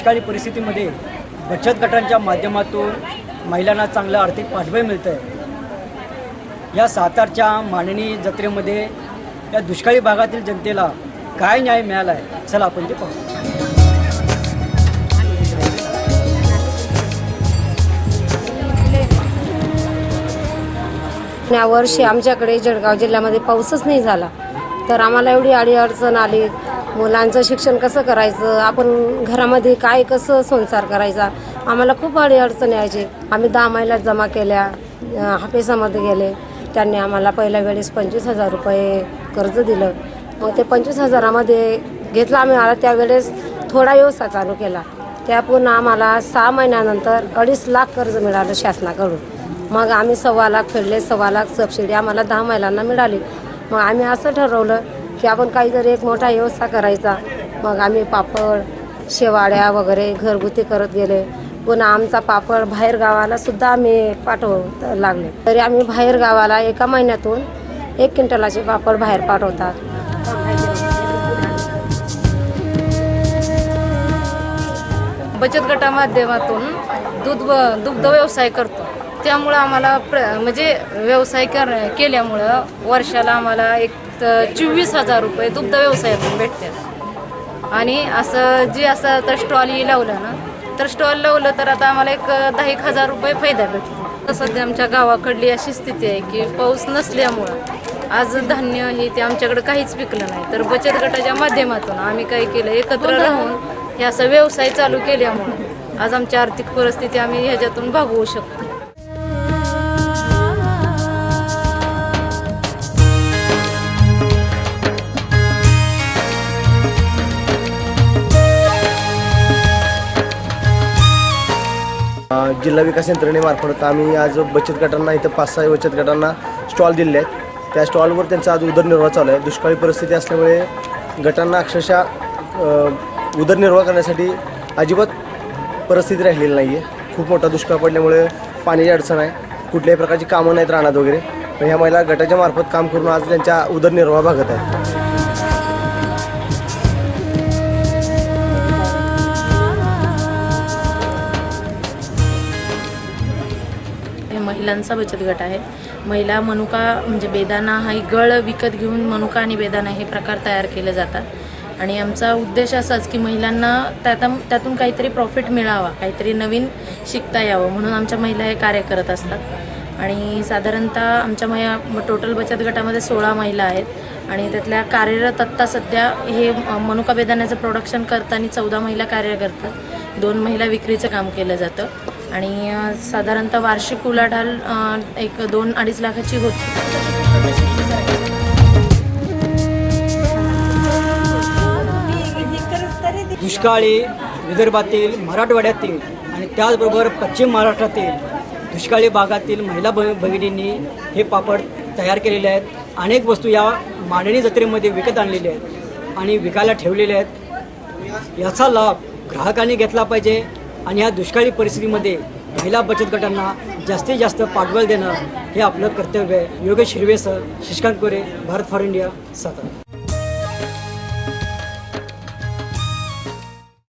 दुष्काळी परिस्थितीमध्ये बचत गटांच्या माध्यमातून महिलांना चांगलं आर्थिक पाठबळ मिळतं आहे या सातारच्या मांडणी जत्रेमध्ये या दुष्काळी भागातील जनतेला काय न्याय मिळाला आहे चला आपण ते पाहू. यावर्षी आमच्याकडे जळगाव जिल्ह्यामध्ये पाऊसच नाही झाला. तर आम्हाला एवढी अडी अडचण आली. मुलांचं शिक्षण कसं करायचं? आपण घरामध्ये काय कसं संसार करायचा? आम्हाला खूप अडी अडचण यायची. आम्ही दहा महिला जमा केल्या अं, हापेसामध्ये गेले. त्यांनी आम्हाला पहिल्या वेळेस पंचवीस हजार रुपये कर्ज दिलं. मग ते पंचवीस हजारामध्ये घेतलं आम्ही. आला त्यावेळेस थोडा व्यवसाय चालू केला. त्या पुन्हा आम्हाला सहा महिन्यानंतर अडीच लाख कर्ज मिळालं शासनाकडून. मग आम्ही सव्वा लाख फेडले सव्वा लाख सबसिडी आम्हाला दहा महिलांना मिळाली. मग आम्ही असं ठरवलं की आपण काही जर एक मोठा व्यवसाय करायचा मग आम्ही पापड शेवाड्या वगैरे घरगुती करत गेले. पुन्हा आमचा पापड बाहेर गावाला सुद्धा आम्ही पाठव लागले. तरी आम्ही बाहेर गावाला एका महिन्यातून एक क्विंटलाचे पापड बाहेर पाठवतात. बचत गटा माध्यमातून दूध व दुग्ध व्यवसाय करतो. त्यामुळं आम्हाला प्र म्हणजे व्यवसाय कर केल्यामुळं वर्षाला आम्हाला एक चोवीस हजार रुपये दुग्ध व्यवसायातून भेटतात. आणि असं जे असं तर स्टॉल लावलं ना तर स्टॉल लावलं तर आता आम्हाला एक दहा एक हजार रुपये फायदा भेटतो. तर सध्या आमच्या गावाकडली अशी स्थिती आहे की पाऊस नसल्यामुळं आज धान्य हे ते आमच्याकडे काहीच पिकलं नाही. तर बचत गटाच्या माध्यमातून आम्ही काय केलं एकत्र राहून हे असा व्यवसाय चालू केल्यामुळं आज आमची आर्थिक परिस्थिती आम्ही ह्याच्यातून भागवू शकतो. जिल्हा विकास यंत्रणेमार्फत आम्ही आज बचत गटांना इथं पाच सहा बचत गटांना स्टॉल दिलेले आहेत. त्या स्टॉलवर त्यांचा आज उदरनिर्वाह चालू आहे. दुष्काळी परिस्थिती असल्यामुळे गटांना अक्षरशः उदरनिर्वाह करण्यासाठी अजिबात परिस्थिती राहिलेली नाही आहे खूप मोठा दुष्काळ पडल्यामुळे पाण्याची अडचण आहे. कुठल्याही प्रकारची कामं नाहीत राहणार वगैरे. पण ह्या महिला गटाच्या मार्फत काम करून आज त्यांच्या उदरनिर्वाह भागत आहेत. महिलांचा बचत गट आहे. महिला मनुका म्हणजे बेदाना हा गळ विकत घेऊन मनुका आणि बेदाना हे प्रकार तयार केले जातात. आणि आमचा उद्देश असाच की महिलांना त्यात त्यातून काहीतरी प्रॉफिट मिळावा काहीतरी नवीन शिकता यावं म्हणून आमच्या महिला हे कार्य करत असतात. आणि साधारणतः आमच्या महिला टोटल बचत गटामध्ये सोळा महिला आहेत. आणि त्यातल्या कार्यरत आत्ता सध्या हे मनुका बेदाण्याचं प्रोडक्शन करताना चौदा महिला कार्य करतात. दोन महिला विक्रीचं काम केलं जातं. आणि साधारणतः वार्षिक उलाढाल एक दोन अडीच लाखाची होती. दुष्काळी विदर्भातील मराठवाड्यातील आणि त्याचबरोबर पश्चिम महाराष्ट्रातील दुष्काळी भागातील महिला भ भगिनींनी हे पापड तयार केलेले आहेत. अनेक वस्तू या मांडणी जत्रेमध्ये विकत आणलेल्या आहेत आणि विकायला ठेवलेल्या आहेत. याचा लाभ ग्राहकांनी घेतला पाहिजे. आणि ह्या दुष्काळी परिस्थितीमध्ये महिला बचत गटांना जास्तीत जास्त पाठबळ देणं हे आपलं कर्तव्य आहे. योगेश हिरवेसर शशिकांत कोरे भारत फॉर इंडिया सातारा.